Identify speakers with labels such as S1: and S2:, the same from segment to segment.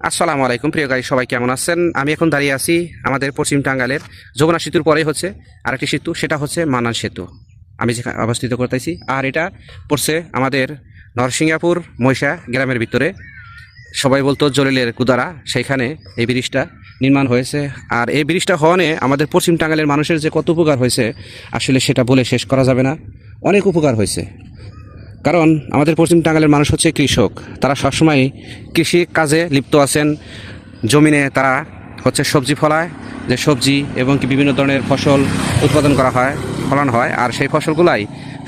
S1: আসসালামু আলাইকুম, প্রিয় গাই সবাই কেমন আছেন? আমি এখন দাঁড়িয়ে আছি আমাদের পশ্চিম টাঙ্গালের যমুনা সেতুর পরেই হচ্ছে আরেকটি সেতু, সেটা হচ্ছে মানান সেতু। আমি যেখানে অবস্থিত করতেছি, আর এটা পড়ছে আমাদের নরসিংহাপুর মহিষা গ্রামের ভিতরে। সবাই বলতো জলিলের কুদারা সেইখানে এই ব্রিজটা নির্মাণ হয়েছে। আর এই ব্রিজটা হওয়ানে আমাদের পশ্চিম টাঙ্গালের মানুষের যে কত উপকার হয়েছে, আসলে সেটা বলে শেষ করা যাবে না। অনেক উপকার হয়েছে। কারণ আমাদের পশ্চিম টাঙ্গালের মানুষ হচ্ছে কৃষক। তারা সবসময় কৃষি কাজে লিপ্ত আছেন। জমিনে তারা হচ্ছে সবজি ফলায়, যে সবজি এবং কি বিভিন্ন ধরনের ফসল উৎপাদন করা হয়, ফলানো হয়। আর সেই ফসলগুলাই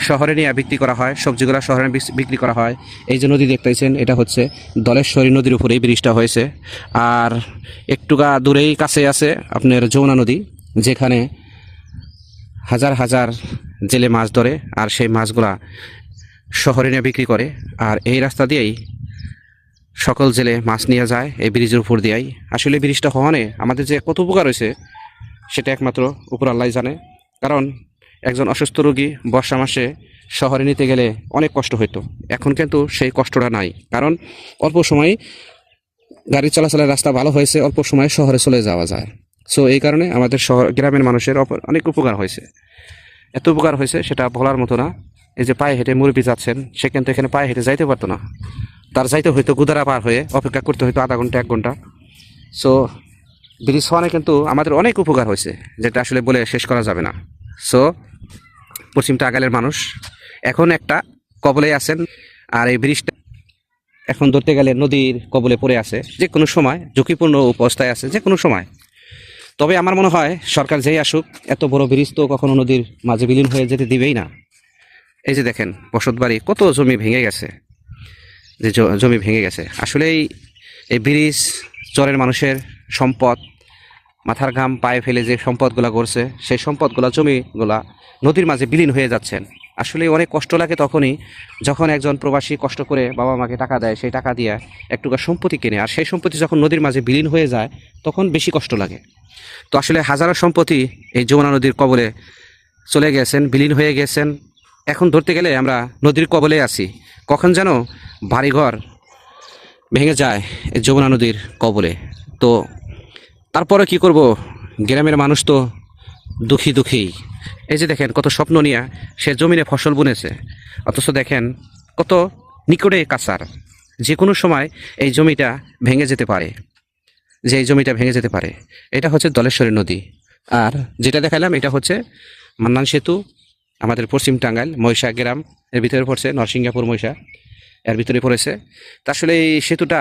S1: শহরে নিয়ে বিক্রি করা হয়, সবজিগুলো শহরে বিক্রি করা হয়। এই যে নদী দেখতেছেন, এটা হচ্ছে দলেশ্বরী নদীর উপরেই ব্রিজটা হয়েছে। আর একটুকা দূরেই কাছে আছে আপনার যমুনা নদী, যেখানে হাজার হাজার জেলে মাছ ধরে। আর সেই মাছগুলা শহরে নিয়ে বিক্রি করে। আর এই রাস্তা দিয়েই সকল জেলে মাছ নিয়ে যায়, এই ব্রিজের উপর দিয়েই। আসলে ব্রিজটা হওয়ানে আমাদের যে কত উপকার হয়েছে, সেটা একমাত্র উপর আল্লাহ জানে। কারণ একজন অসুস্থ রোগী বর্ষা মাসে শহরে নিতে গেলে অনেক কষ্ট হতো এখন কিন্তু সেই কষ্টটা নাই। কারণ অল্প সময় গাড়ি চলাচলের রাস্তা ভালো হয়েছে, অল্প সময়ে শহরে চলে যাওয়া যায়। সো এই কারণে আমাদের শহর, গ্রামের মানুষের অনেক উপকার হয়েছে। এত উপকার হয়েছে, সেটা বলার মতো না। এই যে পায়ে হেঁটে মুরব্বী যাচ্ছেন, সে কিন্তু এখানে পায়ে হেঁটে যাইতে পারতো না। তার যাইতে হয়তো গুদারা পার হয়ে অপেক্ষা করতে হয়তো আধা ঘণ্টা, এক ঘণ্টা। সো ব্রিজ হওয়ানে কিন্তু আমাদের অনেক উপকার হয়েছে, যেটা আসলে বলে শেষ করা যাবে না। সো পশ্চিম টাঙ্গাইলের মানুষ এখন একটা কবলে আছেন, আর এই ব্রিজটা এখন ধরতে গেলে নদীর কবলে পড়ে আছে। যে কোনো সময়, ঝুঁকিপূর্ণ অবস্থায় আছে যে কোনো সময়। তবে আমার মনে হয়, সরকার যেই আসুক, এত বড় ব্রিজ তো কখনো নদীর মাঝে বিলীন হয়ে যেতে দিবেই না। এই যে দেখেন বসতবাড়ি কত জমি ভেঙে গেছে। যে জমি ভেঙে গেছে। আসলে এই এই ব্রিজ, চরের মানুষের সম্পদ, মাথার ঘাম, পায়ে ফেলে যে সম্পদগুলা করছে সেই সম্পদগুলা, জমিগুলা নদীর মাঝে বিলীন হয়ে যাচ্ছেন। আসলে অনেক কষ্ট লাগে তখনই যখন একজন প্রবাসী কষ্ট করে বাবা মাকে টাকা দেয়, সেই টাকা দিয়ে একটুকা সম্পত্তি কিনে। আর সেই সম্পত্তি যখন নদীর মাঝে বিলীন হয়ে যায়, তখন বেশি কষ্ট লাগে। তো আসলে হাজারো সম্পত্তি এই যমুনা নদীর কবলে চলে গেছেন, বিলীন হয়ে গেছেন। এখন ধরতে গেলে আমরা নদীর কবলে আছি। কখন যেন বাড়িঘর ভেঙে যায় এই যমুনা নদীর কবলে। তো তারপরে কি করব? গ্রামের মানুষ তো দুঃখী দুঃখী এই যে দেখেন কত স্বপ্ন নিয়ে সে জমিনে ফসল বুনেছে। অথচ দেখেন কত নিকটে কাছার। যে কোনো সময় এই জমিটা ভেঙে যেতে পারে। যে এই জমিটা ভেঙে যেতে পারে। এটা হচ্ছে দলেশ্বরী নদী। আর যেটা দেখালাম এটা হচ্ছে মান্নান সেতু আমাদের পশ্চিম টাঙ্গাইল, মহিষা গ্রাম, এর ভিতরে পড়ছে নরসিংহাপুর মহিষা, এর ভিতরে পড়েছে। তা আসলে এই সেতুটা